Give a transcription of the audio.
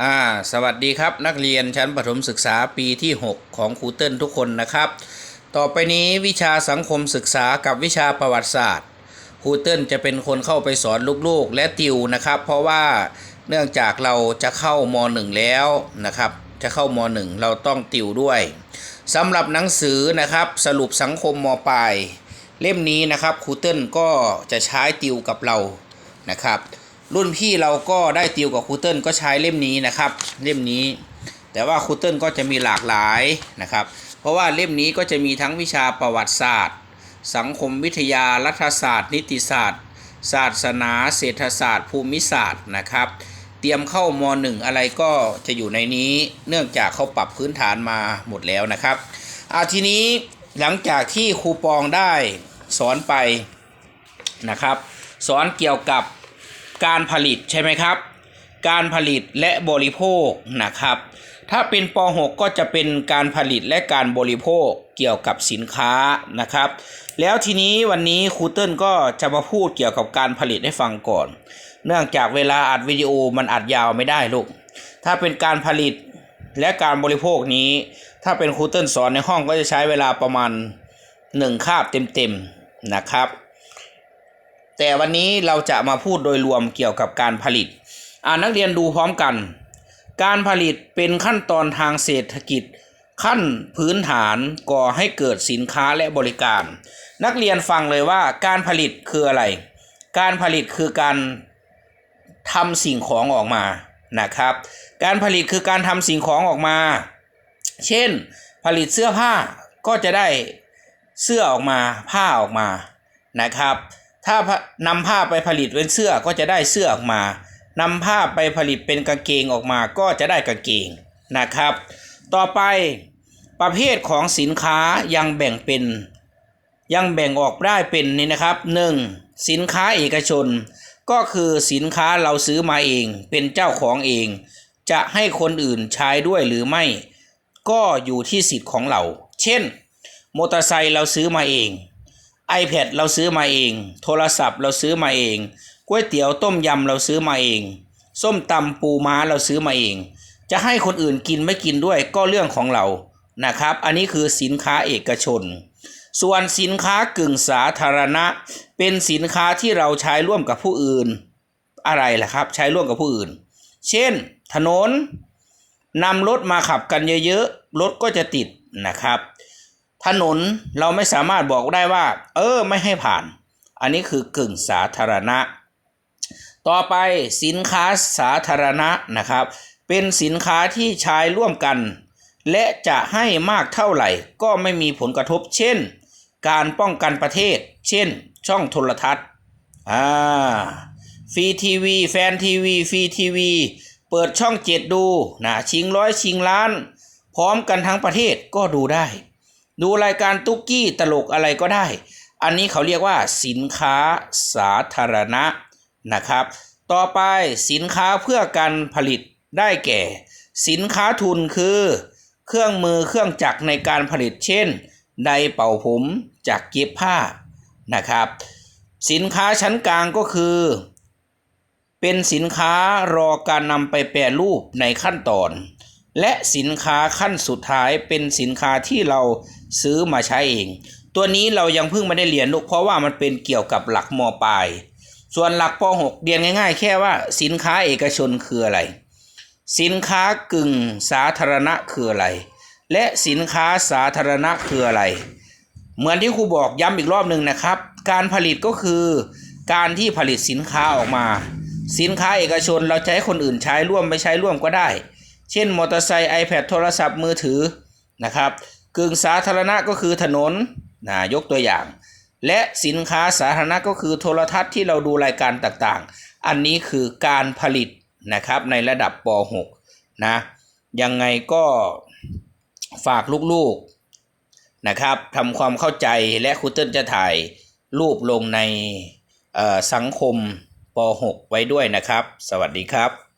อ่าสวัสดีครับนักเรียนชั้นประถมศึกษาปีที่ 6 ของครูเติ้ลทุกคนนะครับ ต่อไปนี้วิชาสังคมศึกษากับวิชาประวัติศาสตร์ครูเติ้ลจะเป็นคนเข้าไปสอนลูกๆ และติวนะครับ เพราะว่าเนื่องจากเราจะเข้ามหนึ่งแล้วนะครับ จะเข้ามหนึ่งเราต้องติวด้วยสำหรับหนังสือนะครับ สรุปสังคมมปลายเล่มนี้นะครับครูเติ้ลก็จะใช้ติวกับเรานะครับ รุ่นพี่เราก็ได้ติวกับครูเติ้ลก็ใช้เล่มนี้นะครับ เล่มนี้ แต่ว่าครูเติ้ลก็จะมีหลากหลายนะครับ เพราะว่าเล่มนี้ก็จะมีทั้งวิชาประวัติศาสตร์ สังคมวิทยารัฐศาสตร์ นิติศาสตร์ ศาสนา เศรษฐศาสตร์ ภูมิศาสตร์นะครับ เตรียมเข้ามหนึ่งอะไรก็จะอยู่ในนี้ เนื่องจากเขาปรับพื้นฐานมาหมดแล้วนะครับอาทีนี้หลังจากที่ครูปองได้สอนไปนะครับ สอนเกี่ยวกับ การผลิตใช่ไหมครับ การผลิตและบริโภคนะครับ ถ้าเป็นป .6 ก็จะเป็นการผลิตและการบริโภคเกี่ยวกับสินค้านะครับ แล้วทีนี้วันนี้ครูเติ้ลก็จะมาพูดเกี่ยวกับการผลิตให้ฟังก่อน เนื่องจากเวลาอัดวิดีโอมันอัดยาวไม่ได้ลูก ถ้าเป็นการผลิตและการบริโภคนี้ ถ้าเป็นครูเติ้ลสอนในห้องก็จะใช้เวลาประมาณ 1 คาบเต็มๆนะครับ แต่วันนี้เราจะมาพูดโดยรวมเกี่ยวกับการผลิตอ่านักเรียนดูพร้อมกัน การผลิตเป็นขั้นตอนทางเศรษฐกิจ ขั้นพื้นฐานก่อให้เกิดสินค้าและบริการ นักเรียนฟังเลยว่าการผลิตคืออะไร การผลิตคือการทำสิ่งของออกมานะครับ การผลิตคือการทำสิ่งของออกมา เช่น ผลิตเสื้อผ้าก็จะได้เสื้อออกมาผ้าออกมานะครับ ถ้านำผ้าไปผลิตเป็นเสื้อก็จะได้เสื้อออกมานำผ้าไปผลิตเป็นกางเกงออกมาก็จะได้กางเกงนะครับ ต่อไปประเภทของสินค้ายังแบ่งเป็น ยังแบ่งออกได้เป็นนี่นะครับ 1. สินค้าเอกชน ก็คือสินค้าเราซื้อมาเองเป็นเจ้าของเอง จะให้คนอื่นใช้ด้วยหรือไม่ ก็อยู่ที่สิทธิ์ของเรา เช่นมอเตอร์ไซค์เราซื้อมาเอง iPad เราซื้อมาเอง โทรศัพท์เราซื้อมาเองก๋วยเตี๋ยวต้มยำเราซื้อมาเอง ส้มตำปูม้าเราซื้อมาเอง จะให้คนอื่นกินไม่กินด้วยก็เรื่องของเรานะครับ อันนี้คือสินค้าเอกชน ส่วนสินค้ากึ่งสาธารณะ เป็นสินค้าที่เราใช้ร่วมกับผู้อื่น อะไรล่ะครับ ใช้ร่วมกับผู้อื่น เช่น ถนนนำรถมาขับกันเยอะๆรถก็จะติดนะครับ ถนนเราไม่สามารถบอกได้ว่า เออไม่ให้ผ่าน อันนี้คือกึ่งสาธารณะ ต่อไปสินค้าสาธารณะนะครับ เป็นสินค้าที่ใช้ร่วมกัน และจะให้มากเท่าไหร่ ก็ไม่มีผลกระทบ เช่น การป้องกันประเทศ เช่น ช่องโทรทัศน์อ่าฟรีทีวี แฟนทีวี ฟรีทีวี เปิดช่องเจ็ดดูนะชิงร้อยชิงล้าน พร้อมกันทั้งประเทศก็ดูได้ ดูรายการตุ๊กกี้ตลกอะไรก็ได้ อันนี้เขาเรียกว่าสินค้าสาธารณะนะครับ ต่อไปสินค้าเพื่อการผลิตได้แก่ สินค้าทุนคือ เครื่องมือเครื่องจักรในการผลิตเช่นไดเป่าผมจักเย็บผ้านะครับ สินค้าชั้นกลางก็คือ เป็นสินค้ารอการนำไปแปรรูปในขั้นตอน และสินค้าขั้นสุดท้ายเป็นสินค้าที่เราซื้อมาใช้เอง ตัวนี้เรายังเพิ่งไม่ได้เรียนลูกเพราะว่ามันเป็นเกี่ยวกับหลักมปลาย ส่วนหลักป .6 เรียนง่าย ๆ แค่ว่าสินค้าเอกชนคืออะไร สินค้ากึ่งสาธารณะคืออะไร และสินค้าสาธารณะคืออะไร เหมือนที่ครูบอกย้ำอีกรอบหนึ่งนะครับ การผลิตก็คือการที่ผลิตสินค้าออกมา สินค้าเอกชนเราให้คนอื่นใช้ร่วมไม่ใช้ร่วมก็ได้ เช่นมอเตอร์ไซค์ iPad โทรศัพท์มือถือนะครับกึ่งสาธารณะก็คือถนนนะยกตัวอย่าง และสินค้าสาธารณะก็คือโทรทัศน์ที่เราดูรายการต่างๆ อันนี้คือการผลิตนะครับในระดับป .6 นะยังไงก็ฝากลูกๆนะครับทำความเข้าใจและครูเติ้ลจะถ่ายรูปลงในสังคมป .6 ไว้ด้วยนะครับ สวัสดีครับ